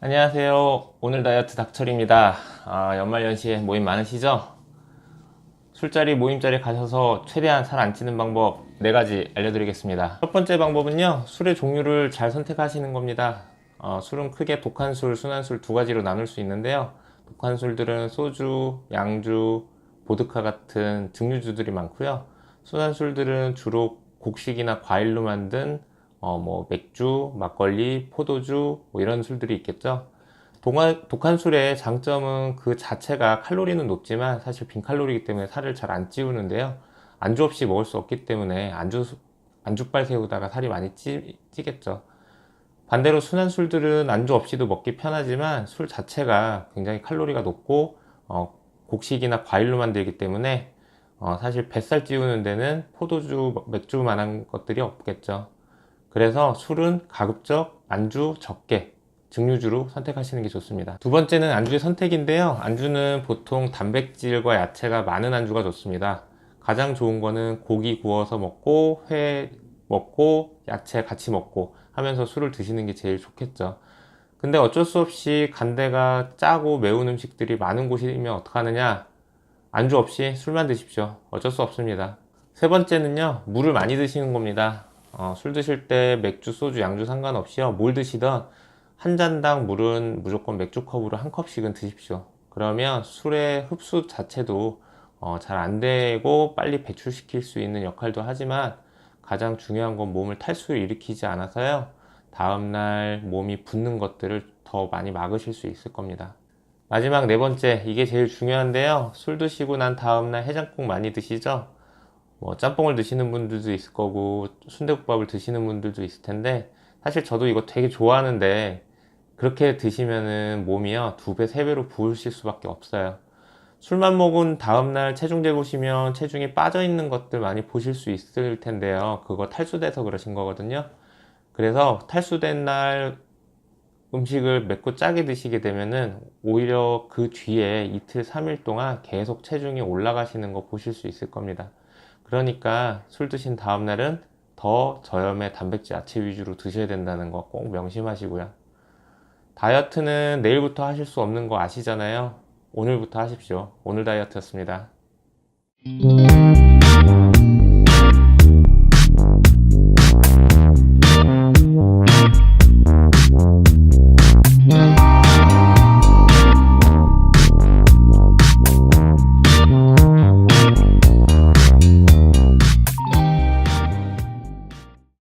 안녕하세요. 오늘 다이어트 닥철입니다. 아, 연말연시에 모임 많으시죠? 술자리, 모임자리 가셔서 최대한 살 안 찌는 방법 4가지 알려드리겠습니다. 첫 번째 방법은요, 술의 종류를 잘 선택하시는 겁니다. 어, 술은 크게 독한 술, 순한 술 두 가지로 나눌 수 있는데요. 독한 술들은 소주, 양주, 보드카 같은 증류주들이 많고요. 순한 술들은 주로 곡식이나 과일로 만든 어, 뭐 맥주, 막걸리, 포도주 뭐 이런 술들이 있겠죠. 독한, 독한 술의 장점은 그 자체가 칼로리는 높지만 사실 빈칼로리이기 때문에 살을 잘 안 찌우는데요. 안주 없이 먹을 수 없기 때문에 안주, 안주빨 세우다가 살이 많이 찌, 찌겠죠. 반대로 순한 술들은 안주 없이도 먹기 편하지만 술 자체가 굉장히 칼로리가 높고 어, 곡식이나 과일로 만들기 때문에 어, 사실 뱃살 찌우는 데는 포도주, 맥주만한 것들이 없겠죠. 그래서 술은 가급적 안주 적게 증류주로 선택하시는 게 좋습니다. 두 번째는 안주의 선택인데요. 안주는 보통 단백질과 야채가 많은 안주가 좋습니다. 가장 좋은 거는 고기 구워서 먹고 회 먹고 야채 같이 먹고 하면서 술을 드시는 게 제일 좋겠죠. 근데 어쩔 수 없이 간대가 짜고 매운 음식들이 많은 곳이면 어떡하느냐? 안주 없이 술만 드십시오. 어쩔 수 없습니다. 세 번째는요, 물을 많이 드시는 겁니다. 어, 술 드실 때 맥주, 소주, 양주 상관없이요. 뭘 드시던 한 잔당 물은 무조건 맥주 컵으로 한 컵씩은 드십시오. 그러면 술의 흡수 자체도 어, 잘 안 되고 빨리 배출시킬 수 있는 역할도 하지만 가장 중요한 건 몸을 탈수를 일으키지 않아서요. 다음날 몸이 붓는 것들을 더 많이 막으실 수 있을 겁니다. 마지막 네 번째, 이게 제일 중요한데요. 술 드시고 난 다음날 해장국 많이 드시죠? 뭐 짬뽕을 드시는 분들도 있을 거고 순대국밥을 드시는 분들도 있을 텐데 사실 저도 이거 되게 좋아하는데 그렇게 드시면은 몸이요 두 배, 세 배로 부으실 수밖에 없어요. 술만 먹은 다음날 체중 재보시면 체중이 빠져 있는 것들 많이 보실 수 있을 텐데요. 그거 탈수돼서 그러신 거거든요. 그래서 탈수된 날 음식을 맵고 짜게 드시게 되면은 오히려 그 뒤에 이틀, 3일 동안 계속 체중이 올라가시는 거 보실 수 있을 겁니다. 그러니까 술 드신 다음 날은 더 저염의 단백질 야채 위주로 드셔야 된다는 거 꼭 명심하시고요. 다이어트는 내일부터 하실 수 없는 거 아시잖아요. 오늘부터 하십시오. 오늘 다이어트였습니다.